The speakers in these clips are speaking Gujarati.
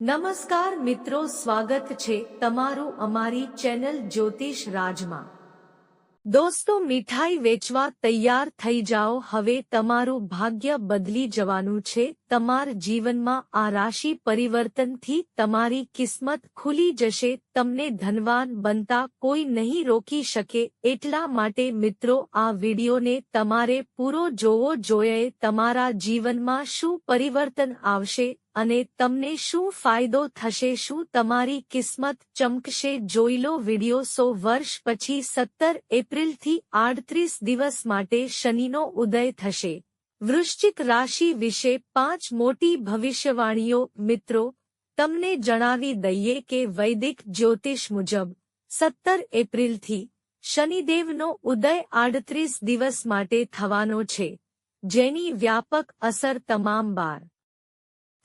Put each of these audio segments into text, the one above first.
નમસ્કાર મિત્રો, સ્વાગત છે તમારું અમારી ચેનલ જ્યોતિષ રાજમાં. દોસ્તો, મીઠાઈ વેચવા તૈયાર થઈ જાઓ. હવે તમારું ભાગ્ય બદલી જવાનું છે. તમાર જીવનમાં આ રાશિ પરિવર્તનથી તમારી કિસ્મત ખુલી જશે. તમને ધનવાન બનતા કોઈ નહીં રોકી શકે. એટલા માટે મિત્રો, આ વિડીયોને તમારે પૂરો જોવો. જોઈએ તમારા જીવનમાં શું પરિવર્તન આવશે. અને તમને શું ફાયદો થશે શું તમારી કિસ્મત ચમકશે જોઈ લો વિડિયો સો વર્ષ પછી સત્તર એપ્રિલથી આડત્રીસ દિવસ માટે શનિનો ઉદય થશે. વૃશ્ચિક રાશિ વિશે પાંચ મોટી ભવિષ્યવાણીઓ મિત્રો, તમને જણાવી દઈએ કે વૈદિક જ્યોતિષ મુજબ, સત્તર એપ્રિલથી શનિદેવનો ઉદય આડત્રીસ દિવસ માટે થવાનો છે, જેની વ્યાપક અસર તમામ બાર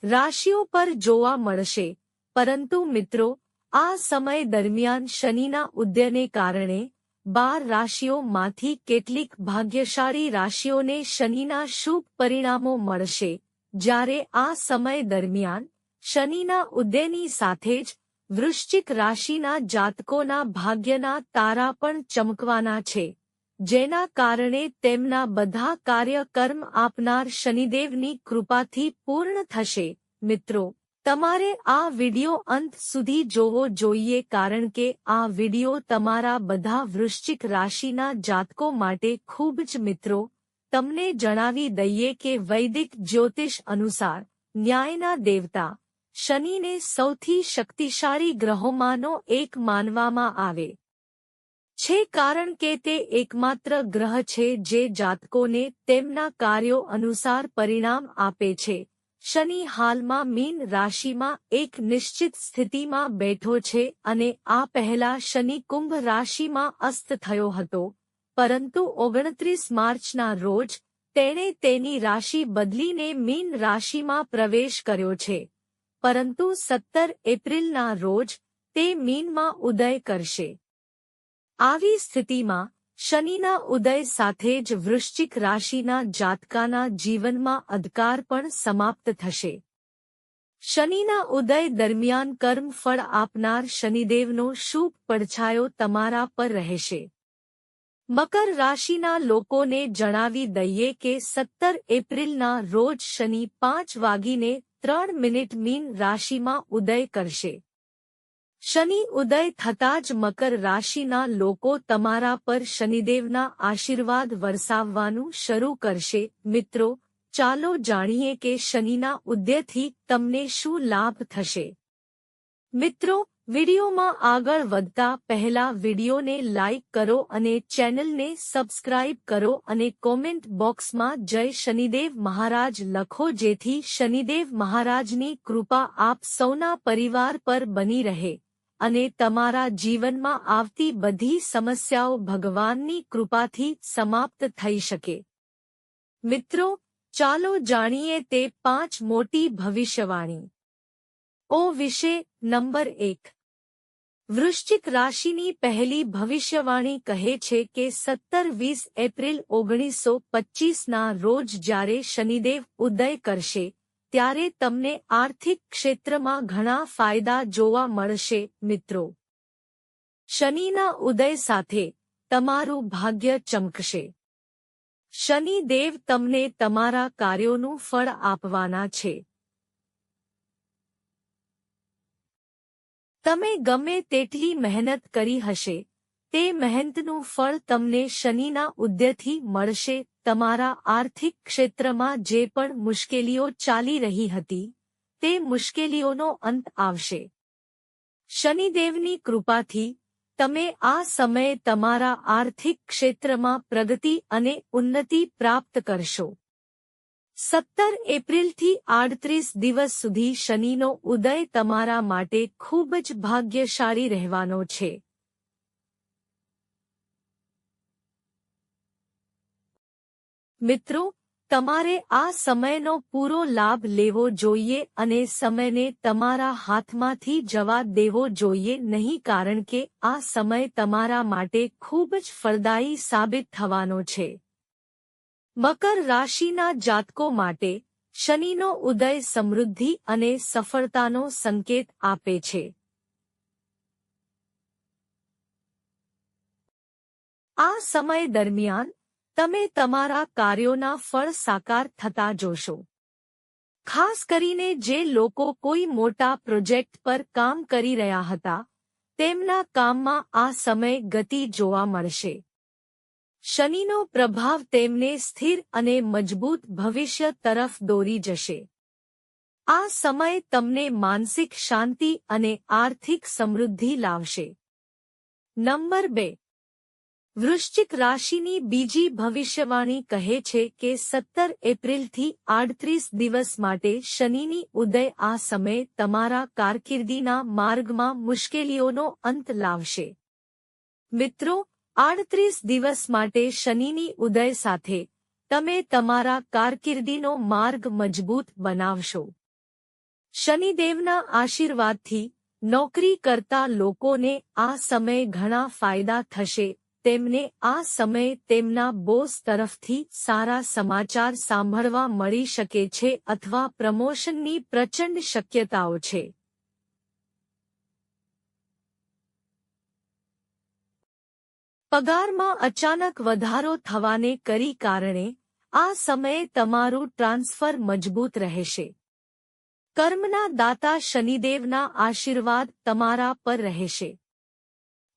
રાશિઓ પર જોવા મળશે. પરંતુ મિત્રો, આ સમય દરમિયાન શનિના ઉદયને કારણે બાર રાશિઓમાંથી કેટલીક ભાગ્યશાળી રાશિઓને શનિના શુભ પરિણામો મળશે. જ્યારે આ સમય દરમિયાન શનિના ઉદયની સાથે જ વૃશ્ચિક રાશિના જાતકોના ભાગ્યના તારા પણ ચમકવાના છે. જેના કારણે તેમના બધા કાર્યકર્મ આપનાર શનિદેવની કૃપાથી પૂર્ણ થશે. મિત્રો, તમારે આ વિડિયો અંત સુધી જોવો જોઈએ કારણ કે આ વિડિયો તમારા બધા વૃશ્ચિક રાશિના જાતકો માટે ખૂબ જ મિત્રો. તમને જણાવી દઈએ કે વૈદિક જ્યોતિષ અનુસાર, ન્યાયના દેવતા, શનિને સૌથી શક્તિશાળી ગ્રહોમાંનો એક માનવામાં આવે. છે કારણ કે તે એકમાત્ર ગ્રહ છે જે જાતકોને તેમના કાર્યો અનુસાર પરિણામ આપે છે. શનિ હાલમાં મીન રાશિમાં એક નિશ્ચિત સ્થિતિમાં બેઠો છે અને આ પહેલા શનિ કુંભ રાશિમાં અસ્ત થયો હતો. પરંતુ ઓગણત્રીસ માર્ચના રોજ તેણે તેની રાશિ બદલીને મીન રાશિમાં પ્રવેશ કર્યો છે. પરંતુ સત્તર એપ્રિલના રોજ તે મીનમાં ઉદય કરશે. આવી સ્થિતિમાં શનિના ઉદય સાથે જ વૃશ્ચિક રાશિના જાતકાના જીવનમાં અધકાર પણ સમાપ્ત થશે. શનિના ઉદય દરમિયાન કર્મ ફળ આપનાર શનિદેવનો શુભ પડછાયો તમારા પર રહેશે. મકર રાશિના લોકોને જણાવી દઈએ કે સત્તર એપ્રિલના રોજ શનિ પાંચ વાગીને ત્રણ મિનિટ મીન રાશિમાં ઉદય કરશે. શનિ ઉદય થતાં જ મકર રાશિના લોકો તમારા પર શનિદેવના આશીર્વાદ વરસાવવાનું શરૂ કરશે. મિત્રો, ચાલો જાણીએ કે શનિના ઉદયથી તમને શું લાભ થશે. મિત્રો, વિડિયોમાં આગળ વધતા પહેલા વિડિયોને લાઇક કરો અને ચેનલને સબસ્ક્રાઇબ કરો અને કોમેન્ટ બોક્સમાં જય શનિદેવ મહારાજ લખો જેથી શનિદેવ મહારાજની કૃપા આપ સૌના પરિવાર પર બની રહે. અને તમારા જીવનમાં આવતી બધી સમસ્યાઓ ભગવાનની કૃપાથી સમાપ્ત થઈ શકે. મિત્રો, ચાલો જાણીએ તે પાંચ મોટી ભવિષ્યવાણી. ઓ વિશે નંબર એક. વૃશ્ચિક રાશિની પહેલી ભવિષ્યવાણી કહે છે કે સત્તર વીસ એપ્રિલ ઓગણીસો પચ્ચીસના રોજ જ્યારે શનિદેવ ઉદય કરશે ત્યારે તમને આર્થિક ક્ષેત્રમાં ઘણા ફાયદા જોવા મળશે, મિત્રો. શનિના ઉદય સાથે તમારું ભાગ્ય ચમકશે. શનિ દેવ તમને તમારા કાર્યોનું ફળ આપવાના છે. તમે ગમે તેટલી મહેનત કરી હશે, તે મહેનતનું ફળ તમને શનિના ઉદ્યથી મળશે તમારા આર્થિક ક્ષેત્રમાં જે પણ મુશ્કેલીઓ ચાલી રહી હતી, તે મુશ્કેલીઓનો અંત આવશે. શનિદેવની કૃપાથી, તમે આ સમયે તમારા આર્થિક ક્ષેત્રમાં પ્રગતિ અને ઉન્નતિ પ્રાપ્ત કરશો. સત્તર એપ્રિલથી આડત્રીસ દિવસ સુધી શનિનો ઉદય તમારા માટે ખૂબ જ ભાગ્યશાળી રહેવાનો છે. મિત્રો, તમારે આ સમયનો પૂરો લાભ લેવો જોઈએ અને સમયને તમારા હાથમાંથી જવા દેવો જોઈએ નહીં કારણ કે આ સમય તમારા માટે ખૂબ જ ફળદાયી સાબિત થવાનો છે. મકર રાશિના જાતકો માટે, શનિનો ઉદય સમૃદ્ધિ અને સફળતાનો સંકેત આપે છે. આ સમય દરમિયાન તમે તમારા કાર્યોના ફળ સાકાર થતા જોશો. ખાસ કરીને જે લોકો કોઈ મોટા પ્રોજેક્ટ પર કામ કરી રહ્યા હતા, તેમના કામમાં આ સમય ગતિ જોવા મળશે. શનિનો પ્રભાવ તેમને સ્થિર અને મજબૂત ભવિષ્ય તરફ દોરી જશે. આ સમય તમને માનસિક શાંતિ અને આર્થિક સમૃદ્ધિ લાવશે. નંબર બે. વૃશ્ચિક રાશિની બીજી ભવિષ્યવાણી કહે છે કે સત્તર એપ્રિલથી આડત્રીસ દિવસ માટે શનિની ઉદય આ સમય તમારા કારકિર્દીના માર્ગમાં મુશ્કેલીઓનો અંત લાવશે. મિત્રો, આડત્રીસ દિવસ માટે શનિની ઉદય સાથે તમે તમારા કારકિર્દીનો માર્ગ મજબૂત બનાવશો. શનિદેવના આશીર્વાદથી નોકરી કરતા લોકોને આ સમય ઘણા ફાયદા થશે તેમને આ સમયે તેમના બોસ તરફથી સારા સમાચાર સાંભળવા મળી શકે છે અથવા પ્રમોશનની પ્રચંડ શક્યતાઓ છે. પગારમાં અચાનક વધારો થવાને કરી કારણે આ સમયે તમારું ટ્રાન્સફર મજબૂત રહેશે. કર્મના દાતા શનિદેવના આશીર્વાદ તમારા પર રહેશે.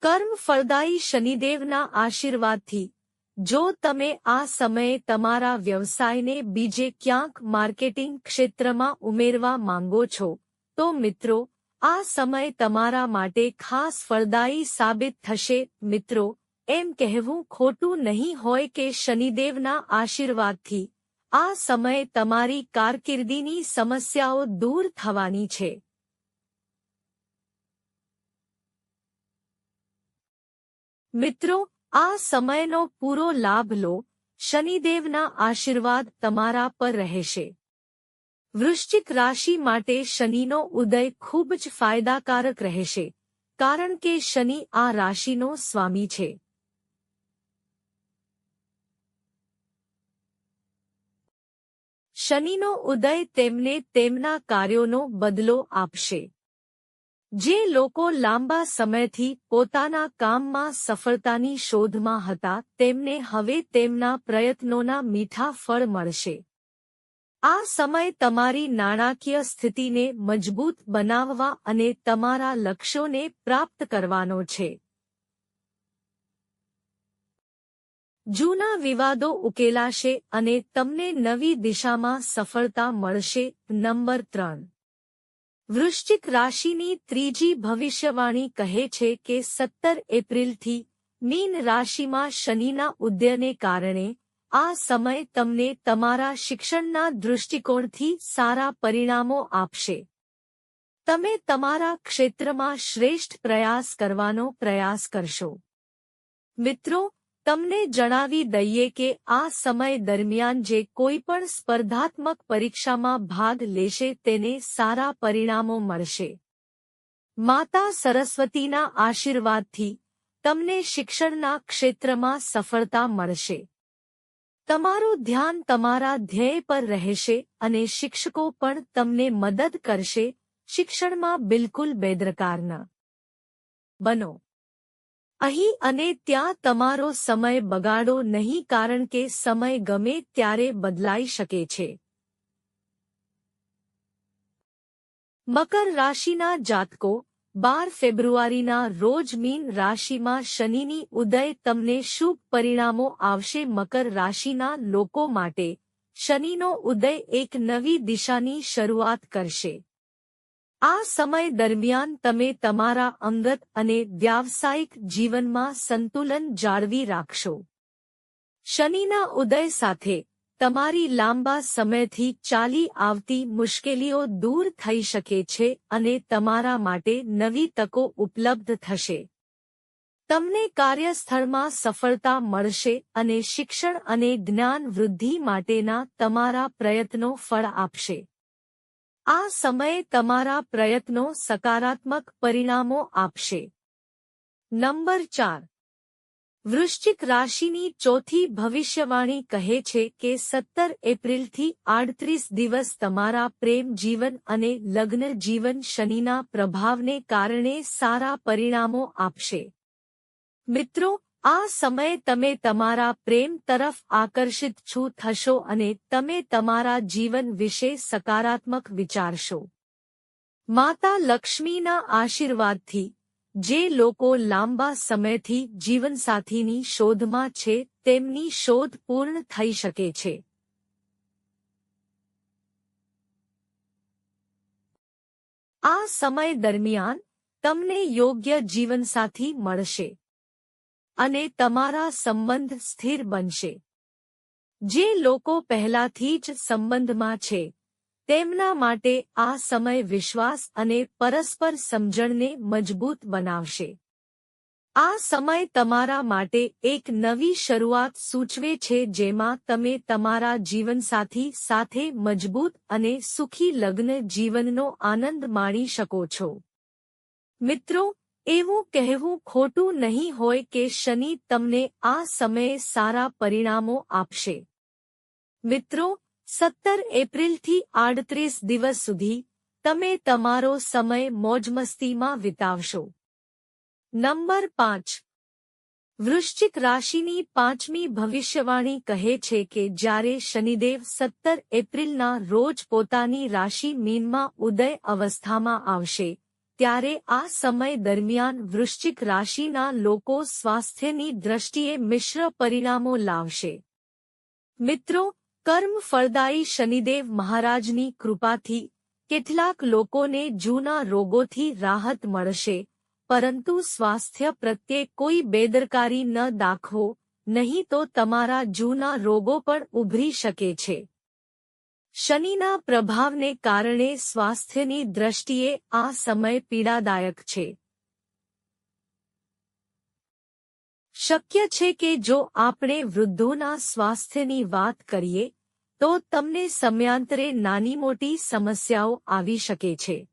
કર્મ ફળદાયી શનિદેવના આશીર્વાદથી. જો તમે આ સમયે તમારા વ્યવસાયને બીજે ક્યાંક માર્કેટિંગ ક્ષેત્રમાં ઉમેરવા માંગો છો, તો મિત્રો, આ સમય તમારા માટે ખાસ ફળદાયી સાબિત થશે. મિત્રો, એમ કહેવું ખોટું નહીં હોય કે શનિદેવના આશીર્વાદથી. આ સમયે તમારી કારકિર્દીની સમસ્યાઓ દૂર થવાની છે. મિત્રો, આ સમયનો પૂરો લાભ લો. શનિદેવના આશીર્વાદ તમારા પર રહેશે. વૃશ્ચિક રાશિ માટે શનિનો ઉદય ખૂબ જ ફાયદાકારક રહેશે, કારણ કે શનિ આ રાશિનો સ્વામી છે. શનિનો ઉદય તેમને તેમના કાર્યોનો બદલો આપશે. જે લોકો લાંબા સમયથી પોતાના કામમાં સફળતાની શોધમાં હતા, તેમને હવે તેમના પ્રયત્નોના મીઠા ફળ મળશે. આ સમય તમારી નાણાકીય સ્થિતિને મજબૂત બનાવવા અને તમારા લક્ષ્યોને પ્રાપ્ત કરવાનો છે. જૂના વિવાદો ઉકેલાશે અને તમને નવી દિશામાં સફળતા મળશે. નંબર ત્રણ. વૃશ્ચિક રાશિની ત્રીજી ભવિષ્યવાણી કહે છે કે સત્તર એપ્રિલથી મીન રાશિમાં શનિના ઉદયને કારણે આ સમય તમને તમારા શિક્ષણના દૃષ્ટિકોણથી સારા પરિણામો આપશે. તમે તમારા ક્ષેત્રમાં શ્રેષ્ઠ પ્રયાસ કરવાનો પ્રયાસ કરશો. મિત્રો તમને જણાવી દઈએ કે આ સમય દરમિયાન જે કોઈ પણ સ્પર્ધાત્મક પરીક્ષામાં ભાગ લેશે તેને સારા પરિણામો મળશે. માતા સરસ્વતીના આશીર્વાદથી તમને શિક્ષણના ક્ષેત્રમાં સફળતા મળશે. તમારું ધ્યાન તમારા ધ્યેય પર રહેશે અને શિક્ષકો પણ તમને મદદ કરશે. શિક્ષણમાં બિલકુલ બેદરકાર ન બનો. અહીં અને ત્યાં તમારો સમય બગાડો નહીં કારણ કે સમય ગમે ત્યારે બદલાઈ શકે છે. મકર રાશિના જાતકો, બાર ફેબ્રુઆરીના રોજ મીન રાશિમાં શનિની ઉદય તમને શુભ પરિણામો આવશે. મકર રાશિના લોકો માટે શનિનો ઉદય એક નવી દિશાની શરૂઆત કરશે. આ સમય દરમિયાન તમે તમારા અંગત અને વ્યાવસાયિક જીવનમાં સંતુલન જાળવી રાખશો. શનિના ઉદય સાથે તમારી લાંબા સમયથી ચાલી આવતી મુશ્કેલીઓ દૂર થઈ શકે છે અને તમારા માટે નવી તકો ઉપલબ્ધ થશે. તમને કાર્યસ્થળમાં સફળતા મળશે અને શિક્ષણ અને જ્ઞાન વૃદ્ધિ માટેના તમારા પ્રયત્નો ફળ આપશે. આ સમયે તમારા પ્રયત્નો સકારાત્મક પરિણામો આપશે. નંબર ચાર. વૃશ્ચિક રાશિની ચોથી ભવિષ્યવાણી કહે છે કે સત્તર એપ્રિલથી આડત્રીસ દિવસ તમારા પ્રેમ જીવન અને લગ્ન જીવન શનિના પ્રભાવને કારણે સારા પરિણામો આપશે. મિત્રો આ સમયે તમે તમારા પ્રેમ તરફ આકર્ષિત છો, થશો અને તમે તમારા જીવન વિશે સકારાત્મક વિચારશો. માતા લક્ષ્મીના આશીર્વાદથી, જે લોકો લાંબા સમયથી જીવનસાથીની શોધમાં છે, તેમની શોધ પૂર્ણ થઈ શકે છે. આ સમય દરમિયાન, તમને યોગ્ય જીવનસાથી મળશે. અને તમારા સંબંધ સ્થિર બનશે. જે લોકો પહેલાથી જ સંબંધમાં છે, તેમના માટે આ સમય વિશ્વાસ અને પરસ્પર સમજણને મજબૂત બનાવશે. આ સમય તમારા માટે એક નવી શરૂઆત સૂચવે છે જેમાં તમે તમારા જીવનસાથી સાથે મજબૂત અને સુખી લગ્ન જીવનનો આનંદ માણી શકો છો. મિત્રો એવું કહેવું ખોટું નહીં હોય કે શનિ તમને આ સમયે સારા પરિણામો આપશે. મિત્રો, સત્તર એપ્રિલથી આડત્રીસ દિવસ સુધી તમે તમારો સમય મોજમસ્તીમાં વિતાવશો. નંબર પાંચ. વૃશ્ચિક રાશિની પાંચમી ભવિષ્યવાણી કહે છે કે જ્યારે શનિદેવ સત્તર એપ્રિલના રોજ પોતાની રાશિ મીનમાં ઉદય અવસ્થામાં આવશે ત્યારે આ સમય દરમિયાન વૃશ્ચિક રાશિના લોકો સ્વાસ્થ્યની દ્રષ્ટિએ મિશ્ર પરિણામો લાવશે. મિત્રો, કર્મ ફળદાયી શનિદેવ મહારાજની કૃપાથી કેટલાક લોકોને જૂના રોગોથી રાહત મળશે, પરંતુ સ્વાસ્થ્ય પ્રત્યે કોઈ બેદરકારી ન દાખવો, નહીં તો તમારા જૂના રોગો પણ ઉભરી શકે છે. શનિના પ્રભાવને કારણે સ્વાસ્થ્યની દ્રષ્ટિએ આ સમય પીડાદાયક છે. શક્ય છે કે જો આપણે વૃદ્ધોના સ્વાસ્થ્યની વાત કરીએ, તો તમને સમયાંતરે નાની મોટી સમસ્યાઓ આવી શકે છે.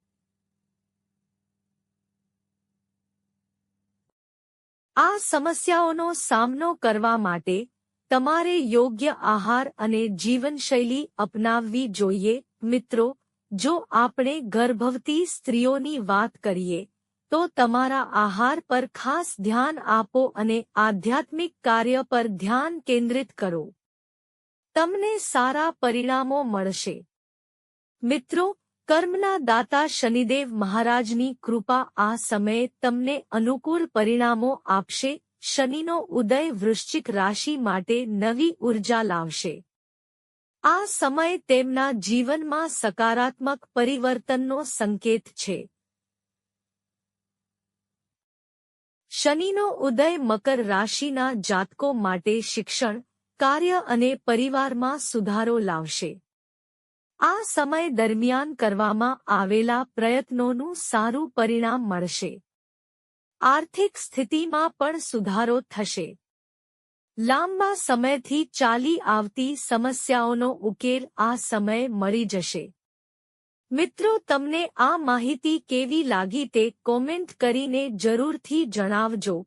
આ સમસ્યાઓનો સામનો કરવા માટે તમારે યોગ્ય આહાર અને જીવનશૈલી અપનાવવી જોઈએ. મિત્રો, જો આપણે ગર્ભવતી સ્ત્રીઓની વાત કરીએ, તો તમારા આહાર પર ખાસ ધ્યાન આપો અને આધ્યાત્મિક કાર્ય પર ધ્યાન કેન્દ્રિત કરો. તમને સારા પરિણામો મળશે. મિત્રો, કર્મના દાતા શનિદેવ મહારાજની કૃપા આ સમયે તમને અનુકૂળ પરિણામો આપશે. શનિનો ઉદય વૃશ્ચિક રાશિ માટે નવી ઊર્જા લાવશે. આ સમય તેમના જીવનમાં સકારાત્મક પરિવર્તનનો સંકેત છે. શનિનો ઉદય મકર રાશિના જાતકો માટે શિક્ષણ, કાર્ય અને પરિવારમાં સુધારો લાવશે. આ સમય દરમિયાન કરવામાં આવેલા પ્રયત્નોનું સારું પરિણામ મળશે. આર્થિક સ્થિતિમાં પણ સુધારો થશે. લાંબા સમયથી ચાલી આવતી સમસ્યાઓનો ઉકેલ આ સમયે મળી જશે. મિત્રો, તમને આ માહિતી કેવી લાગી તે કોમેન્ટ કરીને જરૂરથી જણાવજો.